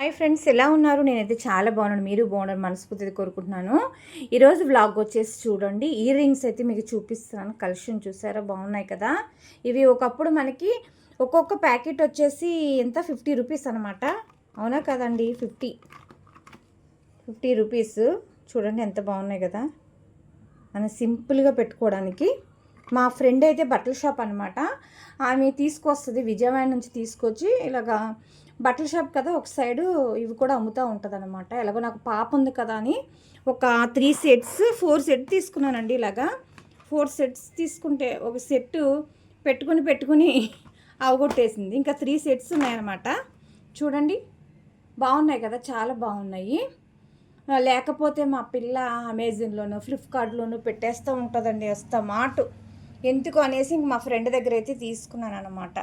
Hi friends ఎలా ఉన్నారు? నేనైతే చాలా బాగున్నాను. మీరు బాగున్నారు మనస్ఫూర్తిగా కోరుకుంటున్నాను. ఈరోజు వ్లాగ్ వచ్చేసి చూడండి. ఇయర్ రింగ్స్ అయితే మీకు చూపిస్తున్నాను. కలెక్షన్ చూసారా? బాగున్నాయి కదా? ఇవి ఒకప్పుడు మనకి ఒక్కొక్క ప్యాకెట్ వచ్చేసి ఎంత? ఫిఫ్టీ రూపీస్ అనమాట అవునా కదండి? ఫిఫ్టీ ఫిఫ్టీ రూపీస్ చూడండి ఎంత బాగున్నాయి కదా? మనం సింపుల్గా పెట్టుకోవడానికి మా ఫ్రెండ్ అయితే బట్టల షాప్ అనమాట ఆమె తీసుకొస్తుంది విజయవాడ నుంచి తీసుకొచ్చి ఇలాగా బట్టల షాప్ కదా ఒక సైడు ఇవి కూడా అమ్ముతూ ఉంటుంది అనమాట ఎలాగో నాకు పాప ఉంది కదా అని ఒక త్రీ సెట్స్ ఫోర్ సెట్ తీసుకున్నానండి ఇలాగా. ఫోర్ సెట్స్ తీసుకుంటే ఒక సెట్ పెట్టుకుని పెట్టుకుని అవగొట్టేసింది. ఇంకా త్రీ సెట్స్ ఉన్నాయన్నమాట. చూడండి బాగున్నాయి కదా చాలా బాగున్నాయి. లేకపోతే మా పిల్ల అమెజాన్లోనూ ఫ్లిప్కార్ట్లోనూ పెట్టేస్తూ ఉంటుందండి వస్తా మాట. ఎందుకు అనేసి ఇంక మా ఫ్రెండ్ దగ్గర అయితే తీసుకున్నాను అనమాట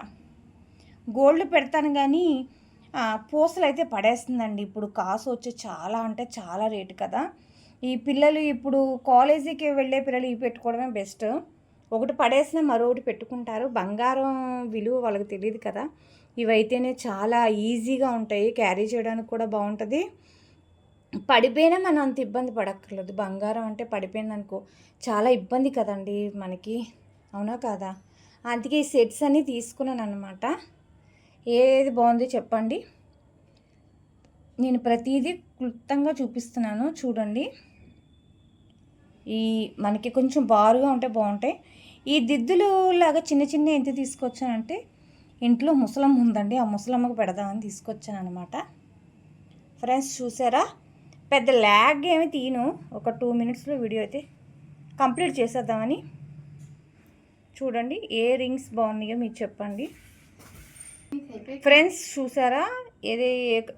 గోల్డ్ పెడతాను కానీ పూసలు అయితే పడేస్తుందండి. ఇప్పుడు కాసు వచ్చి చాలా అంటే చాలా రేటు కదా. ఈ పిల్లలు ఇప్పుడు కాలేజీకి వెళ్ళే పిల్లలు ఇవి పెట్టుకోవడమే బెస్ట్. ఒకటి పడేసిన మరొకటి పెట్టుకుంటారు. బంగారం విలువ వాళ్ళకి తెలియదు కదా. ఇవైతేనే చాలా ఈజీగా ఉంటాయి. క్యారీ చేయడానికి కూడా బాగుంటుంది. పడిపోయినా మనం అంత ఇబ్బంది పడక్కర్లేదు. బంగారం అంటే పడిపోయిందనుకో చాలా ఇబ్బంది కదండి మనకి. అవునా కాదా? అందుకే ఈ సెట్స్ అన్నీ తీసుకున్నాను అనమాట ఏది బాగుంది చెప్పండి. నేను ప్రతిదీ క్లుప్తంగా చూపిస్తున్నాను చూడండి. ఈ మనకి కొంచెం బారుగా ఉంటే బాగుంటాయి. ఈ దిద్దులు లాగా చిన్న చిన్న ఎంత తీసుకొచ్చానంటే ఇంట్లో ముసలమ్మ ఉందండి ఆ ముసలమ్మకు పెడదామని తీసుకొచ్చాను అనమాట ఫ్రెండ్స్ చూసారా? పెద్ద ల్యాగ్ ఏమి తీను ఒక టూ మినిట్స్లో వీడియో అయితే కంప్లీట్ చేసేద్దామని. చూడండి ఏ రింగ్స్ బాగున్నాయో మీరు చెప్పండి. ఫ్రెండ్స్ చూసారా? ఏది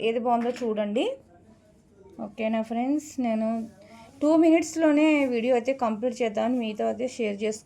ఏది బాగుందో చూడండి. ఓకేనా ఫ్రెండ్స్? నేను టూ మినిట్స్లోనే వీడియో అయితే కంప్లీట్ చేద్దామని మీతో అయితే షేర్ చేసుకుంటాను